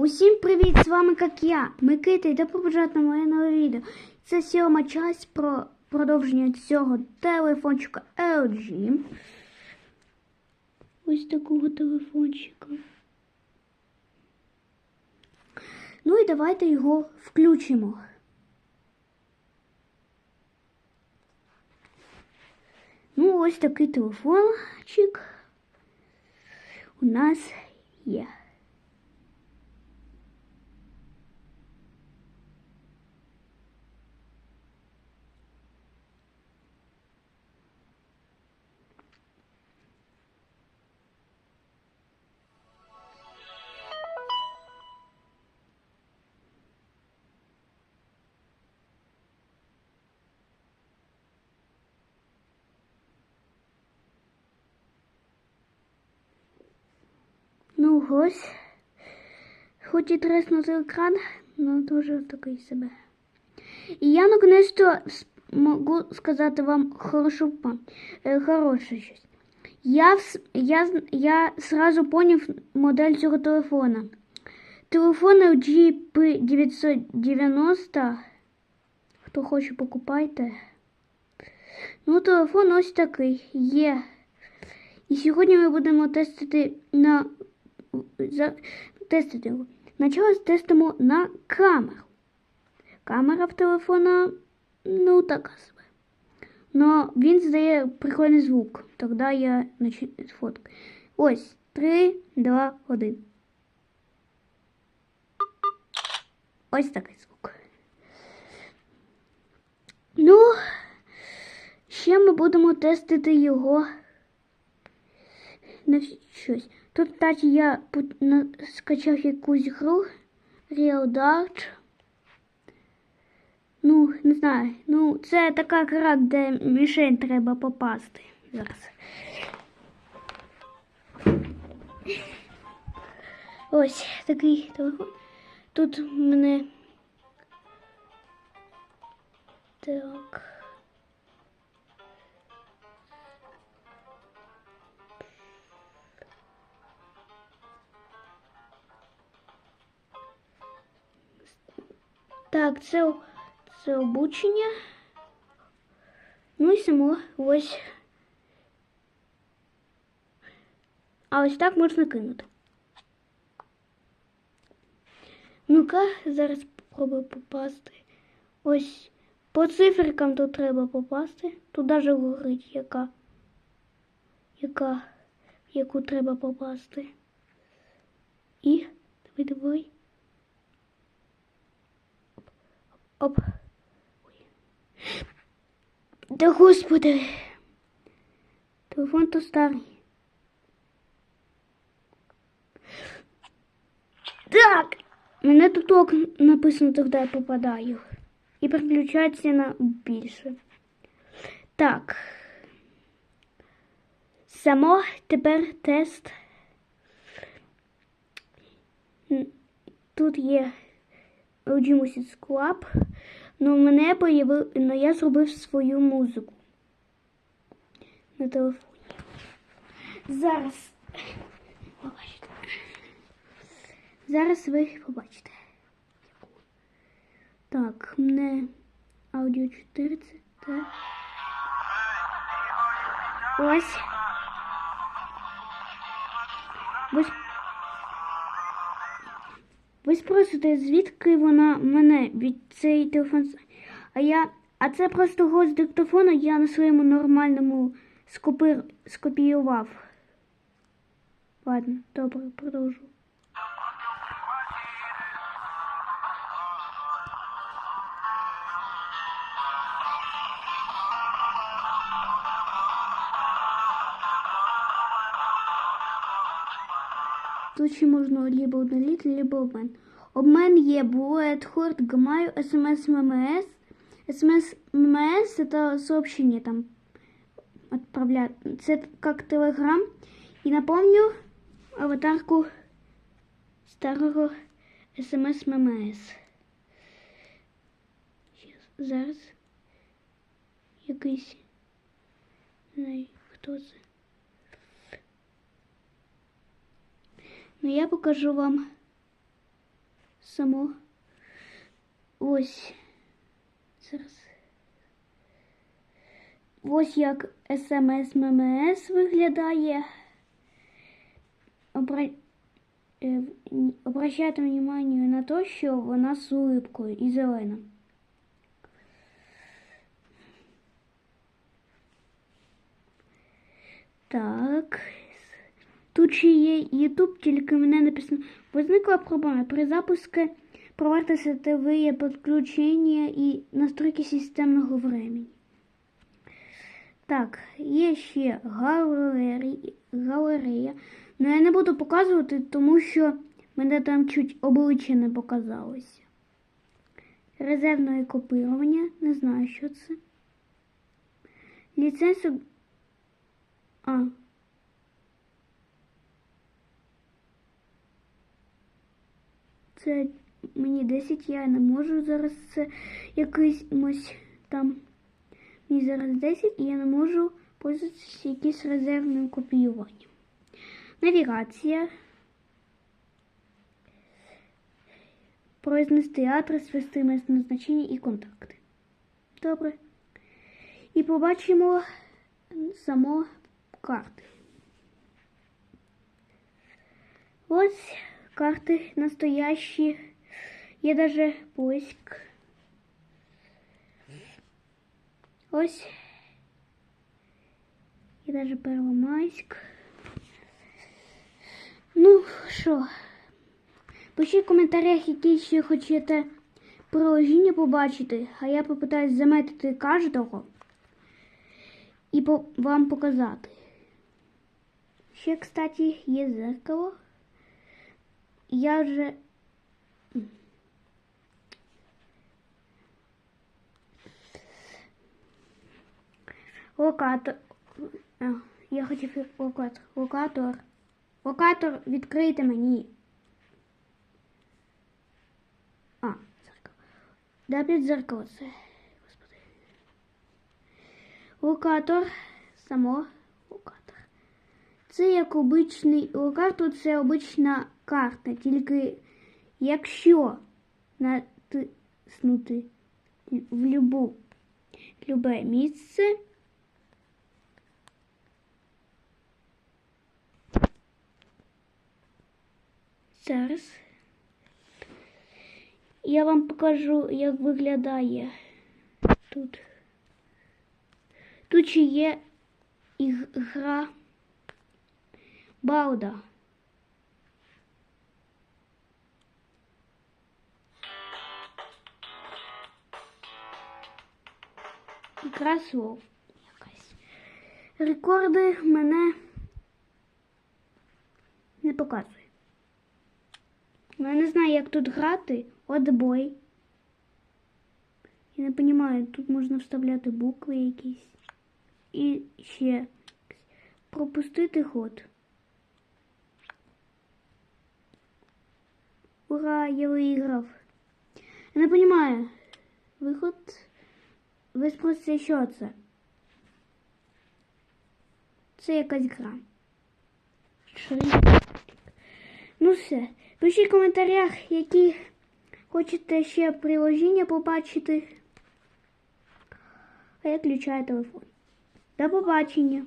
Усім привіт! З вами як я, Микита, і добро пожаловать на моє нове відео. Це сьома часть про продовження цього телефончика LG. Ось такого телефончика. Ну і давайте його включимо. Ну, ось такий телефончик у нас є. Ну, ось. Хоч і треснутий екран, але дуже такий себе. І я наконец-то можу сказати вам хорошу, е, хороше щось. Я, я, я сразу поняв модель цього телефона. Телефон LG P990. Хто хоче, покупайте. Ну, телефон ось такий є. І сьогодні ми будемо тестити на тестити його. Спочатку тестимо на камеру. Камера в телефона, ну, така собі. Но він здає прикольний звук. Тоді я фотку. Ось, 3, 2, 1. Ось такий звук. Ну, ще ми будемо тестити його на щось. Тут, кстати, я скачав якусь гру Real Dart. Ну, не знаю. Ну, це така гра, де мішень треба попасти. Зараз. Ось такий телефон. Тут мене. Так. Так, це, це обучення. Ну і само ось. А ось так можна кинути. Ну-ка, зараз спробую попасти. Ось по циферкам тут треба попасти. Тут даже горить, яка, яка, яку треба попасти. І давай, давай. Оп. Да господи. Телефон то старий. Так. Мене тут ок написано, тоді я попадаю. І переключається на більше. Так. Само тепер тест. Тут є Music Club. Ну, мене появив, ну, я зробив свою музику на телефоні. Зараз. Побачите. Зараз ви побачите. Так, мене аудіо 4 це. Так. Ось. С- ви спросите, звідки вона мене від цей телефон. А я. А це просто голос диктофона я на своєму нормальному скопир, скопіював. Ладно, добре, продовжу. Тут можна либо удалити, либо обмен. Обмен є Bullet, Horde, Gmail, SMS, MMS. SMS, MMS это сообщение там отправлять. Это как Telegram. И напомню аватарку старого SMS MMS. Зараз. Якийсь. Не знаю, хто це. Ну, я покажу вам само. Ось. Зараз. Ось як смс ММС виглядає. Обра... е, Обращайте внимание на те, що вона з улипкою і зелена. Так. Тут ще є YouTube, тільки мене написано. Возникла проблема. При запуску проварте сетевые подключення і настройки системного времени. Так, є ще галерея, галерея. Ну я не буду показувати, тому що мене там чуть обличчя не показалося. Резервне копірування, не знаю, що це. Ліцензію. А. Це мені 10, я не можу зараз це якийсь там. Мені зараз 10 і я не можу пользуватися якимось резервним копіюванням. Навігація. Произнести адрес, ввести місце назначення і контакти. Добре. І побачимо само карти. Ось карти настоящі. Є даже поиск. Ось. І даже Первомайськ. Ну, що? Пишіть в коментарях, які ще хочете приложення побачити, а я попитаюсь заметити кожного і по вам показати. Ще, кстати, є зеркало. Я вже Локатор. Я хотів локатор. Локатор. Локатор відкрийте мені. А, зеркало. Да, під зеркало це. Локатор. Само локатор. Це як обичний локатор, це обична карта. Тільки якщо натиснути в любу, любе місце. Зараз я вам покажу, як виглядає тут. Тут ще є і гра Бауда. Слов якась. Рекорди мене не показує. Я не знаю, як тут грати. Отбой. Я не розумію, тут можна вставляти букви якісь. І ще пропустити ход. Ура, я виграв. Я не розумію. Виход. Ви спросите, що це? Це якась гра. Ну все. Пишіть в коментарях, які хочете ще приложення побачити. А я включаю телефон. До побачення!